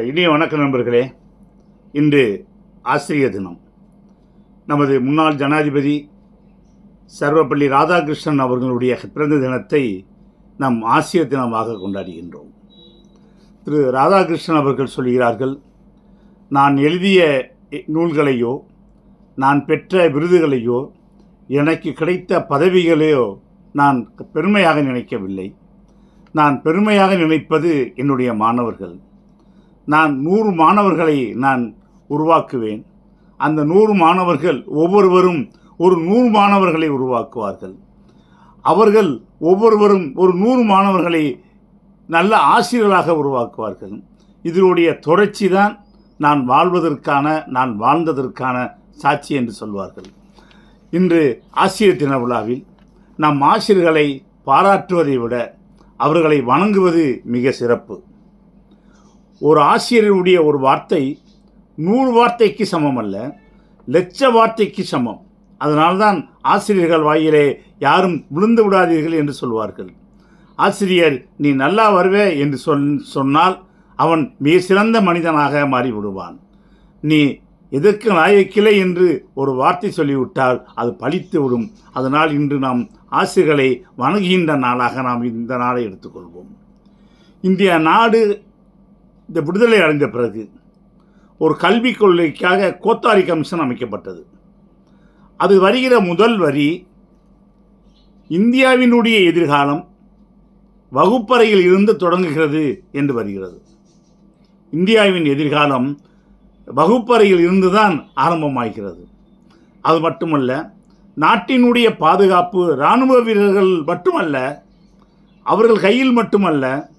இனிய வணக்க நண்பர்களே. இன்று ஆசிரியர் தினம். நமது முன்னாள் ஜனாதிபதி சர்வப்பள்ளி ராதாகிருஷ்ணன் அவர்களுடைய பிறந்த தினத்தை நாம் ஆசிரியர் தினமாக கொண்டாடுகின்றோம். திரு ராதாகிருஷ்ணன் அவர்கள் சொல்கிறார்கள் நான் எழுதிய நூல்களையோ நான் பெற்ற விருதுகளையோ எனக்கு கிடைத்த பதவிகளையோ நான் பெருமையாக நினைக்கவில்லை. நான் பெருமையாக நினைப்பது என்னுடைய மாணவர்கள். நான் நூறு மாணவர்களை நான் உருவாக்குவேன். அந்த நூறு மாணவர்கள் ஒவ்வொருவரும் ஒரு நூறு மாணவர்களை உருவாக்குவார்கள். அவர்கள் ஒவ்வொருவரும் ஒரு நூறு மாணவர்களை நல்ல ஆசிரியர்களாக உருவாக்குவார்கள். இதனுடைய தொடர்ச்சி தான் நான் வாழ்வதற்கான நான் வாழ்ந்ததற்கான சாட்சி என்று சொல்வார்கள். இன்று ஆசிரியர் தின விழாவில் நம் ஆசிரியர்களை பாராட்டுவதை விட அவர்களை வணங்குவது மிக சிறப்பு. ஒரு ஆசிரியருடைய ஒரு வார்த்தை நூறு வார்த்தைக்கு சமம் அல்ல லட்ச வார்த்தைக்கு சமம். அதனால்தான் ஆசிரியர்கள் வாயிலே யாரும் விழுந்து விடாதீர்கள் என்று சொல்வார்கள். ஆசிரியர் நீ நல்லா வருவே என்று சொல் சொன்னால் அவன் மிக சிறந்த மனிதனாக மாறிவிடுவான். நீ எதற்கு நாயக்கில்லை என்று ஒரு வார்த்தை சொல்லிவிட்டால் அது பழித்து விடும் அதனால் இன்று நாம் ஆசிரியர்களை வணங்குகின்ற நாளாக நாம் இந்த நாளை எடுத்துக்கொள்வோம். இந்திய நாடு இந்த விடுதலை அடைந்த பிறகு ஒரு கல்விக் கொள்கைக்காக கோத்தாரி கமிஷன் அமைக்கப்பட்டது. அது வருகிற முதல் வரி இந்தியாவினுடைய எதிர்காலம் வகுப்பறையில் இருந்து தொடங்குகிறது என்று வருகிறது. இந்தியாவின் எதிர்காலம் வகுப்பறையில் இருந்து தான் ஆரம்பமாகிறது. அது மட்டுமல்ல நாட்டினுடைய பாதுகாப்பு இராணுவ வீரர்கள் மட்டுமல்ல அவர்கள் கையில் மட்டுமல்ல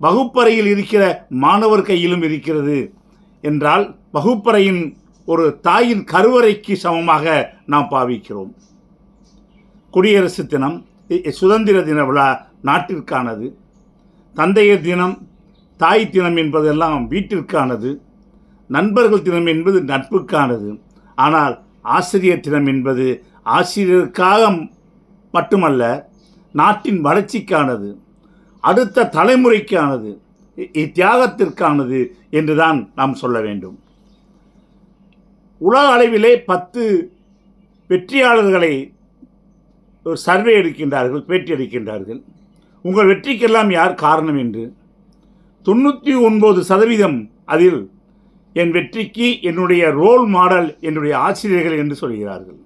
வகுப்பறையில் இருக்கிற மாணவர் கையிலும் இருக்கிறது. என்றால் வகுப்பறையின் ஒரு தாயின் கருவறைக்கு சமமாக நாம் பாவிக்கிறோம். குடியரசு தினம் சுதந்திர தின விழா நாட்டிற்கானது. தந்தையர் தினம் தாய் தினம் என்பதெல்லாம் வீட்டிற்கானது. நண்பர்கள் தினம் என்பது நட்புக்கானது. ஆனால் ஆசிரியர் தினம் என்பது ஆசிரியருக்காக மட்டுமல்ல நாட்டின் வளர்ச்சிக்கானது. அடுத்த தலைமுறைக்கானது இ- இத்தியாகத்திற்கானது என்றுதான் நாம் சொல்ல வேண்டும். உலக அளவிலே பத்து வெற்றியாளர்களை ஒரு சர்வே எடுக்கின்றார்கள் பேட்டி எடுக்கின்றார்கள். உங்கள் வெற்றிக்கெல்லாம் யார் காரணம் என்று. தொண்ணூற்றி ஒன்பது சதவீதம் அதில் என் வெற்றிக்கு என்னுடைய ரோல் மாடல் என்னுடைய ஆசிரியர்கள் என்று சொல்கிறார்கள்.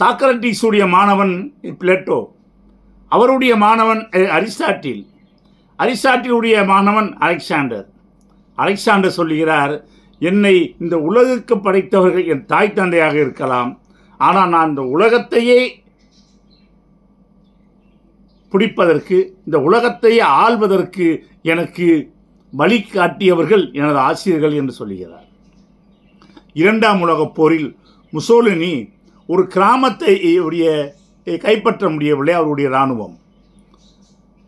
சாக்ரட்டிஸுடைய மாணவன் பிளேட்டோ அவருடைய மாணவன் அரிஸ்டாட்டில். அரிஸ்டாட்டிலுடைய மாணவன் அலெக்சாண்டர். அலெக்சாண்டர் சொல்லுகிறார் என்னை இந்த உலகுக்கு படைத்தவர்கள் என் தாய் தந்தையாக இருக்கலாம். ஆனால் நான் இந்த உலகத்தையே பிடிப்பதற்கு இந்த உலகத்தையே ஆள்வதற்கு எனக்கு வழிகாட்டியவர்கள் எனது ஆசிரியர்கள் என்று சொல்லுகிறார். இரண்டாம் உலகப் போரில் முசோலினி ஒரு கிராமத்தை உடைய கைப்பற்ற முடியவில்லை அவருடைய இராணுவம்.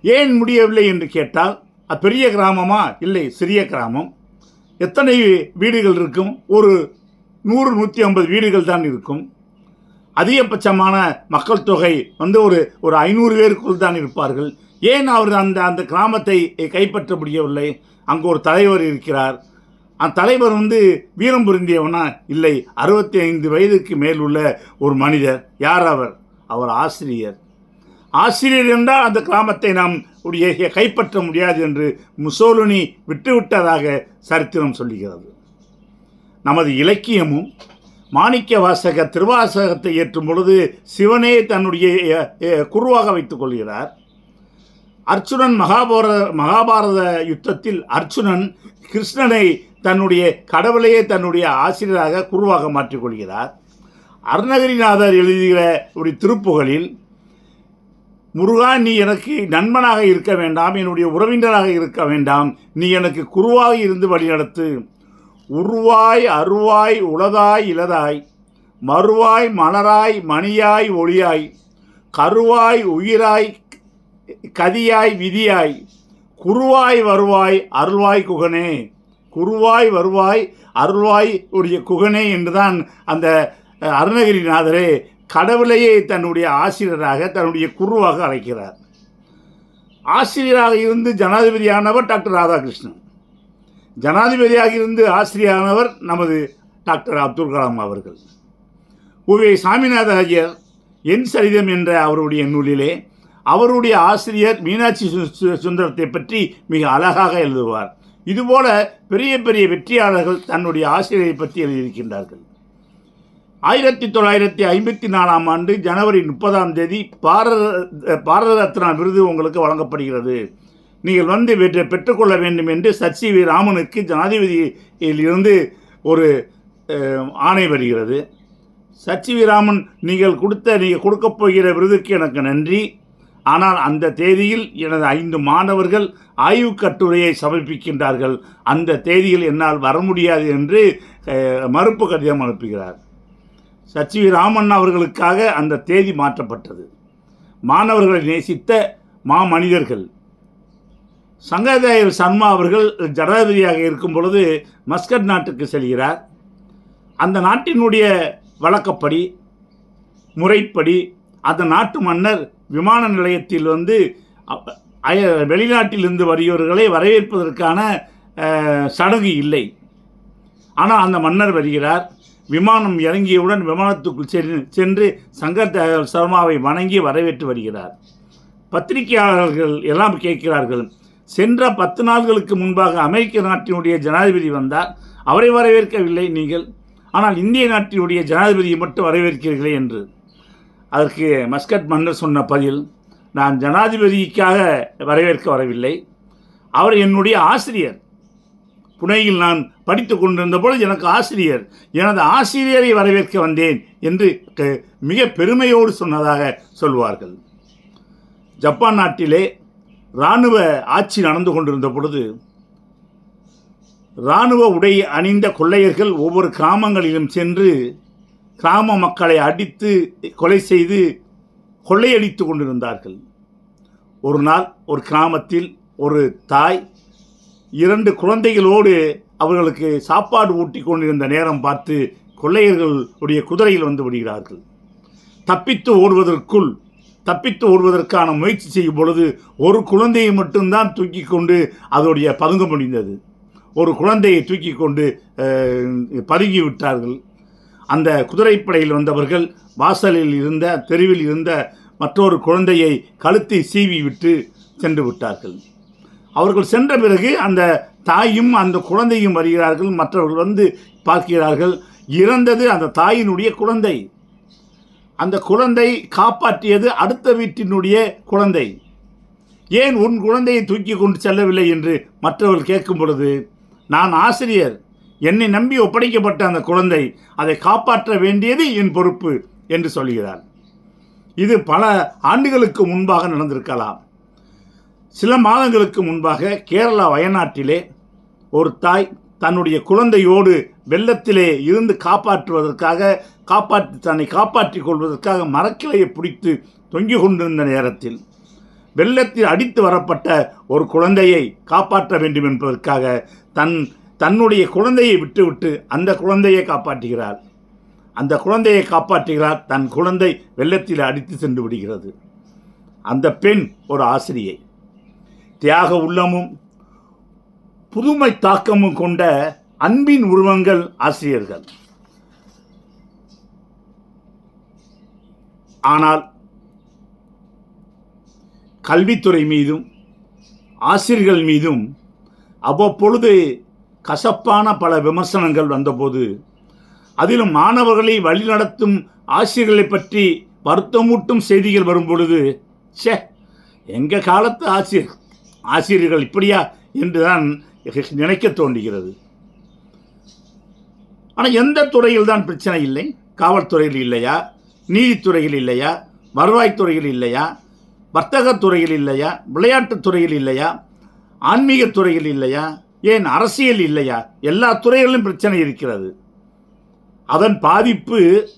ஏன் முடியவில்லை என்று கேட்டால் அது பெரிய கிராமமா? இல்லை சிறிய கிராமம். எத்தனை வீடுகள் இருக்கும்? ஒரு நூறு நூற்றி ஐம்பது வீடுகள் தான் இருக்கும். அதிகபட்சமான மக்கள் தொகை வந்து ஒரு ஒரு ஐநூறு பேருக்குள் தான் இருப்பார்கள். ஏன் அவர் அந்த அந்த கிராமத்தை கைப்பற்ற முடியவில்லை? அங்கு ஒரு தலைவர் இருக்கிறார். அந்த தலைவர் வந்து வீரம் புரிந்தியவனா இல்லை அறுபத்தி ஐந்து வயதுக்கு மேல் உள்ள ஒரு மனிதர். யார் அவர்? அவர் ஆசிரியர். ஆசிரியர் என்றால் அந்த கிராமத்தை நாம் உடைய கைப்பற்ற முடியாது என்று முசோலினி விட்டுவிட்டதாக சரித்திரம் சொல்லுகிறது. நமது இலக்கியமும் மாணிக்க வாசக திருவாசகத்தை ஏற்றும் பொழுது சிவனே தன்னுடைய குருவாக வைத்துக் கொள்கிறார். அர்ச்சுனன் மகாபாரத மகாபாரத யுத்தத்தில் அர்ச்சுனன் கிருஷ்ணனை தன்னுடைய கடவுளையே தன்னுடைய ஆசிரியராக குருவாக மாற்றிக்கொள்கிறார் அருணகிரிநாதர் எழுதுகிற ஒரு திருப்புகழில் முருகா நீ எனக்கு நண்பனாக இருக்க வேண்டாம் என்னுடைய உறவினராக இருக்க வேண்டாம் நீ எனக்கு குருவாக இருந்து வழிநடத்து. உருவாய் அருவாய் உளதாய் இலதாய் மறுவாய் மலராய் மணியாய் ஒளியாய் கருவாய் உயிராய் கதியாய் விதியாய் குருவாய் வருவாய் அருள்வாய் குகனே. குருவாய் வருவாய் அருள்வாய் உடைய குகனே என்றுதான் அந்த அருணகிரிநாதரே கடவுளையே தன்னுடைய ஆசிரியராக தன்னுடைய குருவாக அழைக்கிறார். ஆசிரியராக இருந்து ஜனாதிபதியானவர் டாக்டர் ராதாகிருஷ்ணன். ஜனாதிபதியாக இருந்து ஆசிரியரானவர் நமது டாக்டர் அப்துல் கலாம் அவர்கள். உவே சாமிநாத ஐயர் என் சரிதம் என்ற அவருடைய நூலிலே அவருடைய ஆசிரியர் மீனாட்சி சு- சுந்தரத்தை பற்றி மிக அழகாக எழுதுவார். இதுபோல பெரிய பெரிய வெற்றியாளர்கள் தன்னுடைய ஆசிரியரை பற்றி எழுதியிருக்கின்றார்கள். ஆயிரத்தி தொள்ளாயிரத்தி ஐம்பத்தி நாலாம் ஆண்டு ஜனவரி முப்பதாம் தேதி பாரத பாரத ரத்னா விருது உங்களுக்கு வழங்கப்படுகிறது. நீங்கள் வந்து வெற்றி பெற்றுக்கொள்ள வேண்டும் என்று சச்சி வி ராமனுக்கு ஜனாதிபதியிலிருந்து ஒரு ஆணை வருகிறது. சச்சி வி ராமன் நீங்கள் கொடுத்த நீங்கள் கொடுக்கப் போகிற விருதுக்கு எனக்கு நன்றி. ஆனால் அந்த தேதியில் எனது ஐந்து மாணவர்கள் ஆய்வுக் கட்டுரையை சமர்ப்பிக்கின்றார்கள். அந்த தேதியில் என்னால் வர முடியாது என்று மறுப்பு கடிதம் அனுப்புகிறார். சச்சி ராமன் அவர்களுக்காக அந்த தேதி மாற்றப்பட்டது. மாணவர்களை நேசித்த மாமனிதர்கள். சங்கதேவ் சர்மா அவர்கள் ஜனாதிபதியாக இருக்கும் பொழுது மஸ்கட் நாட்டுக்கு செல்கிறார். அந்த நாட்டினுடைய வழக்கப்படி முறைப்படி அந்த நாட்டு மன்னர் விமான நிலையத்தில் வந்து அய- வெளிநாட்டிலிருந்து வருகிறவர்களை வரவேற்பதற்கான சடங்கு இல்லை. ஆனால் அந்த மன்னர் வருகிறார். விமானம் இறங்கியவுடன் விமானத்துக்குள் சென்று சென்று சங்கர் சர்மாவை வணங்கி வரவேற்று வருகிறார். பத்திரிகையாளர்கள் எல்லாம் கேட்கிறார்கள் சென்ற பத்து நாள்களுக்கு முன்பாக அமெரிக்க நாட்டினுடைய ஜனாதிபதி வந்தார் அவரை வரவேற்கவில்லை நீங்கள். ஆனால் இந்திய நாட்டினுடைய ஜனாதிபதியை மட்டும் வரவேற்கிறீர்களே என்று. அதற்கு மஸ்கட் மன்னர் சொன்ன பதில் நான் ஜனாதிபதிக்காக வரவேற்க வரவில்லை. அவர் என்னுடைய ஆசிரியர். புனேயில் நான் படித்து கொண்டிருந்த பொழுது எனக்கு ஆசிரியர் எனது ஆசிரியரை வரவேற்க வந்தேன் என்று மிக பெருமையோடு சொன்னதாக சொல்வார்கள். ஜப்பான் நாட்டிலே இராணுவ ஆட்சி நடந்து கொண்டிருந்த பொழுது இராணுவ உடை அணிந்த கொள்ளையர்கள் ஒவ்வொரு கிராமங்களிலும் சென்று கிராம மக்களை அடித்து கொலை செய்து கொள்ளையடித்து கொண்டிருந்தார்கள். ஒரு நாள் ஒரு கிராமத்தில் ஒரு தாய் இரண்டு குழந்தைகளோடு அவர்களுக்கு சாப்பாடு ஊட்டி கொண்டிருந்த நேரம் பார்த்து கொள்ளையர்களுடைய குதிரையில் வந்து விடுகிறார்கள். தப்பித்து ஓடுவதற்குள் தப்பித்து ஓடுவதற்கான முயற்சி செய்யும் பொழுது ஒரு குழந்தையை மட்டும்தான் தூக்கி கொண்டு அதோடைய பதுங்க முடிந்தது. ஒரு குழந்தையை தூக்கி கொண்டு பதுங்கி விட்டார்கள். அந்த குதிரைப்படையில் வந்தவர்கள் வாசலில் இருந்த தெருவில் இருந்த மற்றொரு குழந்தையை கழுத்தை சீவி விட்டு சென்று விட்டார்கள். அவர்கள் சென்ற பிறகு அந்த தாயும் அந்த குழந்தையும் வருகிறார்கள். மற்றவர்கள் வந்து பார்க்கிறார்கள். இறந்தது அந்த தாயினுடைய குழந்தை. அந்த குழந்தை காப்பாற்றியது அடுத்த வீட்டினுடைய குழந்தை. ஏன் உன் குழந்தையை தூக்கி கொண்டு செல்லவில்லை என்று மற்றவர்கள் கேட்கும் பொழுது நான் ஆசிரியர். என்னை நம்பி ஒப்படைக்கப்பட்ட அந்த குழந்தை அதை காப்பாற்ற வேண்டியது என் பொறுப்பு என்று சொல்கிறார். இது பல ஆண்டுகளுக்கு முன்பாக நடந்திருக்கலாம். சில மாதங்களுக்கு முன்பாக கேரளா வயநாட்டிலே ஒரு தாய் தன்னுடைய குழந்தையோடு வெள்ளத்திலே இருந்து காப்பாற்றுவதற்காக காப்பாற்றி தன்னை காப்பாற்றிக் கொள்வதற்காக மரக்கிளையை பிடித்து தொங்கிக் கொண்டிருந்த நேரத்தில் வெள்ளத்தில் அடித்து வரப்பட்ட ஒரு குழந்தையை காப்பாற்ற வேண்டும் என்பதற்காக தன் தன்னுடைய குழந்தையை விட்டுவிட்டு அந்த குழந்தையை காப்பாற்றுகிறார் அந்த குழந்தையை காப்பாற்றுகிறார் தன் குழந்தை வெள்ளத்தில் அடித்து சென்று விடுகிறது. அந்த பெண் ஒரு ஆசிரியை. தியாக உள்ளமும் புதுமை தாக்கமும் கொண்ட அன்பின் உருவங்கள் ஆசிரியர்கள். ஆனால் கல்வித்துறை மீதும் ஆசிரியர்கள் மீதும் அவ்வப்பொழுது கசப்பான பல விமர்சனங்கள் வந்தபோது அதிலும் மாணவர்களை வழிநடத்தும் ஆசிரியர்களை பற்றி வருத்தமூட்டும் செய்திகள் வரும் பொழுது ச்சே எங்கள் காலத்து ஆசிரியர்? ஆசிரியர்கள் இப்படியா என்றுதான் நினைக்க தோன்றுகிறது. ஆனால் எந்த துறையில் தான் பிரச்சனை இல்லை? காவல்துறையில் இல்லையா? நீதித்துறையில் இல்லையா? வருவாய்த்துறையில் இல்லையா? வர்த்தகத் துறையில் இல்லையா? விளையாட்டுத் துறையில் இல்லையா? ஆன்மீகத் துறையில் இல்லையா? ஏன் அரசியல் இல்லையா? எல்லா துறைகளிலும் பிரச்சனை இருக்கிறது. அதன் பாதிப்பு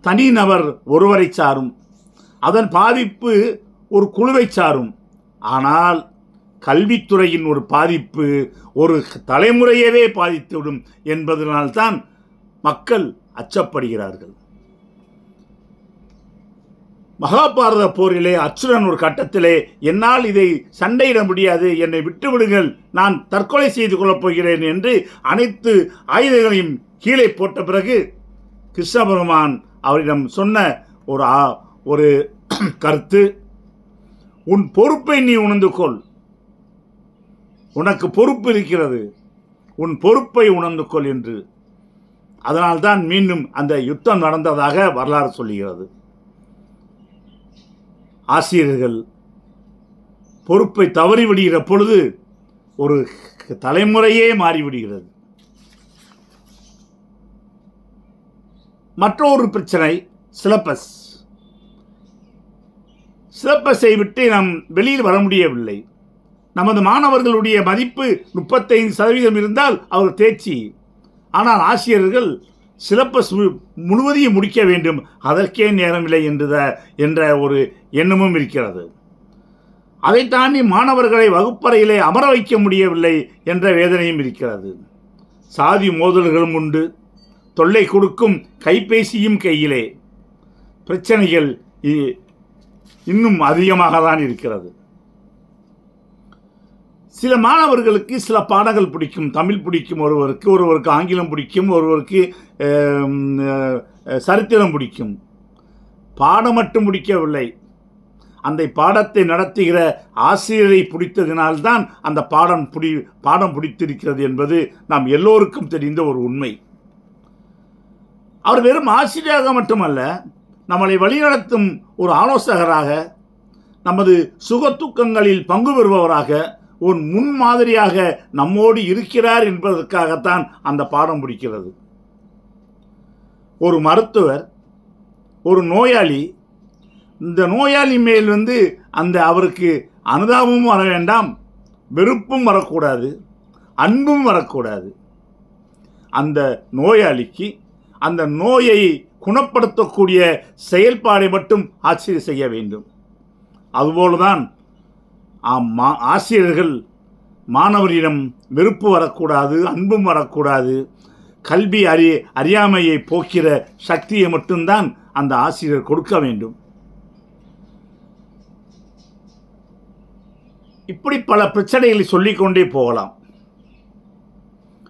தனிநபர் ஒருவரை சாரும். அதன் பாதிப்பு ஒரு குழுவை சாரும். ஆனால் கல்வித்துறையின் ஒரு பாதிப்பு ஒரு தலைமுறையவே பாதித்துவிடும் என்பதனால்தான் மக்கள் அச்சப்படுகிறார்கள். மகாபாரத போரிலே அச்சுரன் ஒரு கட்டத்திலே என்னால் இதை சண்டையிட முடியாது என்னை விட்டுவிடுங்கள் நான் தற்கொலை செய்து கொள்ளப் போகிறேன் என்று அனைத்து ஆயுதங்களையும் கீழே போட்ட பிறகு கிருஷ்ண பகவான் அவரிடம் சொன்ன ஒரு ஆ- ஒரு கருத்து உன் பொறுப்பை நீ உணர்ந்து கொள் உனக்கு பொறுப்பு இருக்கிறது. உன் பொறுப்பை உணர்ந்து கொள் என்று. அதனால்தான் மீண்டும் அந்த யுத்தம் நடந்ததாக வரலாறு சொல்லுகிறது. ஆசிரியர்கள் பொறுப்பை தவறி விடுகிற பொழுது ஒரு தலைமுறையே மாறிவிடுகிறது. மற்றொரு பிரச்சனை சிலபஸ். சிலபஸை விட்டு நாம் வெளியில் வர முடியவில்லை. நமது மாணவர்களுடைய மதிப்பு முப்பத்தைந்து சதவீதம் இருந்தால் அவர் தேர்ச்சி. ஆனால் ஆசிரியர்கள் சிலபஸ் முழுவதையும் முடிக்க வேண்டும். அதற்கே நேரமில்லை என்றத என்ற ஒரு எண்ணமும் இருக்கிறது. அதை தாண்டி மாணவர்களை வகுப்பறையிலே அமர வைக்க முடியவில்லை என்ற வேதனையும் இருக்கிறது. சாதி மோதல்களும் உண்டு. தொல்லை கொடுக்கும் கைபேசியும் கையிலே. பிரச்சனைகள் இ- இன்னும் அதிகமாக தான் இருக்கிறது. சில மாணவர்களுக்கு சில பாடங்கள் பிடிக்கும். தமிழ் பிடிக்கும் ஒருவருக்கு ஒருவருக்கு ஆங்கிலம் பிடிக்கும் ஒருவருக்கு சரித்திரம் பிடிக்கும். பாடம் மட்டும் பிடிக்கவில்லை. அந்த பாடத்தை நடத்துகிற ஆசிரியரை பிடித்ததினால்தான் அந்த பாடம் பிடி பாடம் பிடித்திருக்கிறது என்பது நாம் எல்லோருக்கும் தெரிந்த ஒரு உண்மை. அவர் வெறும் ஆசிரியராக மட்டுமல்ல நம்மளை வழிநடத்தும் ஒரு ஆலோசகராக நமது சுகத்துக்கங்களில் பங்கு பெறுபவராக ஒரு முன்மாதிரியாக நம்மோடு இருக்கிறார் என்பதற்காகத்தான் அந்த பாடம் பிடிக்கிறது ஒரு மருத்துவர் ஒரு நோயாளி இந்த நோயாளி மேல் வந்து அந்த அவருக்கு அனுதாபமும் வர வேண்டாம் வெறுப்பும் வரக்கூடாது அன்பும் வரக்கூடாது. அந்த நோயாளிக்கு அந்த நோயை குணப்படுத்தக்கூடிய செயல்பாடை மட்டும் ஆச்சரிய செய்ய வேண்டும். அதுபோலதான் ஆம், மா- ஆசிரியர்கள் மாணவரிடம் வெறுப்பு வரக்கூடாது அன்பும் வரக்கூடாது. கல்வி அறி அறியாமையை போக்கிற சக்தியை மட்டும்தான் அந்த ஆசிரியர் கொடுக்க வேண்டும். இப்படி பல பிரச்சனைகளை சொல்லிக்கொண்டே போகலாம்.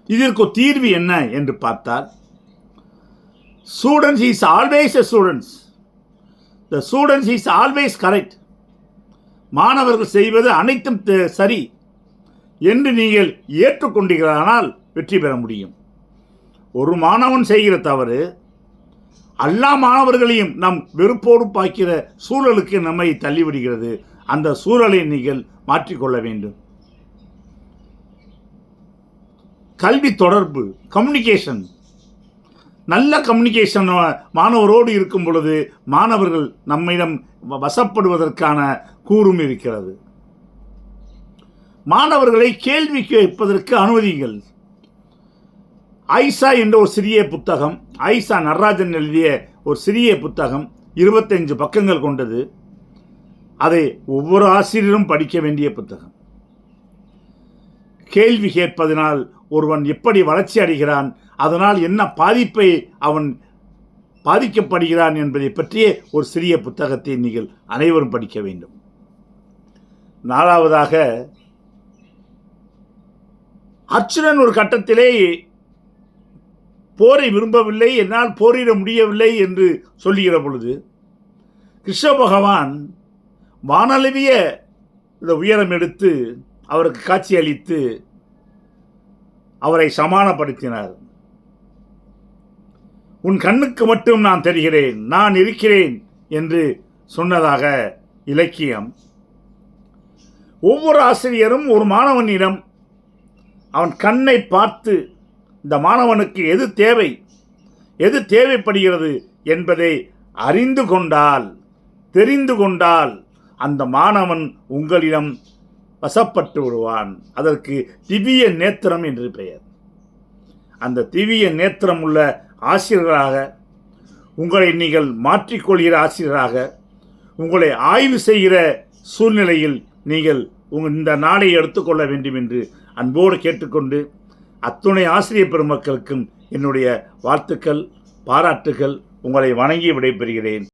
இதற்கு தீர்வு என்ன என்று பார்த்தால் students is always a students the students is always correct மாணவர்கள் செய்வது அனைத்தும் சரி என்று நீங்கள் ஏற்றுக்கொண்டீர்களானால் வெற்றி பெற முடியும். ஒரு மாணவன் செய்கிற தவறு எல்லா மாணவர்களையும் நம் வெறுப்போடு பார்க்கிற சூழலுக்கு நம்மை தள்ளிவிடுகிறது. அந்த சூழலை நீங்கள் மாற்றிக்கொள்ள வேண்டும். கல்வி தொடர்பு கம்யூனிகேஷன் நல்ல கம்யூனிகேஷன் மாணவரோடு இருக்கும் பொழுது மாணவர்கள் நம்மிடம் வ- வசப்படுவதற்கான கூறும் இருக்கிறது மாணவர்களை கேள்வி கேட்பதற்கு அனுமதியுங்கள். ஐசா என்ற ஒரு சிறிய புத்தகம் ஐசா நடராஜன் எழுதிய ஒரு சிறிய புத்தகம் இருபத்தஞ்சு பக்கங்கள் கொண்டது. அதை ஒவ்வொரு ஆசிரியரும் படிக்க வேண்டிய புத்தகம். கேள்வி கேட்பதனால் ஒருவன் எப்படி வளர்ச்சி அடைகிறான் அதனால் என்ன பாதிப்பை அவன் பாதிக்கப்படுகிறான் என்பதை பற்றிய ஒரு சிறிய புத்தகத்தை நீங்கள் அனைவரும் படிக்க வேண்டும். நாலாவதாக அர்ச்சுனன் ஒரு கட்டத்திலே போரை விரும்பவில்லை என்னால் போரிட முடியவில்லை என்று சொல்லுகிற பொழுது கிருஷ்ண பகவான் வானளவிய இந்த உயரம் எடுத்து அவருக்கு காட்சி அளித்து அவரை சமானப்படுத்தினார். உன் கண்ணுக்கு மட்டும் நான் தெரிகிறேன் நான் இருக்கிறேன் என்று சொன்னதாக இலக்கியம் ஒவ்வொரு ஆசிரியரும் ஒரு மாணவனிடம் அவன் கண்ணை பார்த்து இந்த மாணவனுக்கு எது தேவை எது தேவைப்படுகிறது என்பதை அறிந்து கொண்டால் தெரிந்து கொண்டால் அந்த மாணவன் உங்களிடம் வசப்பட்டு விடுவான். அதற்கு திவ்ய நேத்திரம் என்று பெயர். அந்த திவ்ய நேத்திரம் உள்ள ஆசிரியராக உங்களை நீங்கள் மாற்றிக்கொள்கிற ஆசிரியராக உங்களை ஆய்வு செய்கிற சூழ்நிலையில் நீங்கள் உங்கள் இந்த நாளை எடுத்துக்கொள்ள வேண்டும் என்று அன்போடு கேட்டுக்கொண்டு அத்துணை ஆசிரியர் பெருமக்களுக்கும் என்னுடைய வாழ்த்துக்கள் பாராட்டுகள் உங்களை வணங்கி விடைபெறுகிறேன்.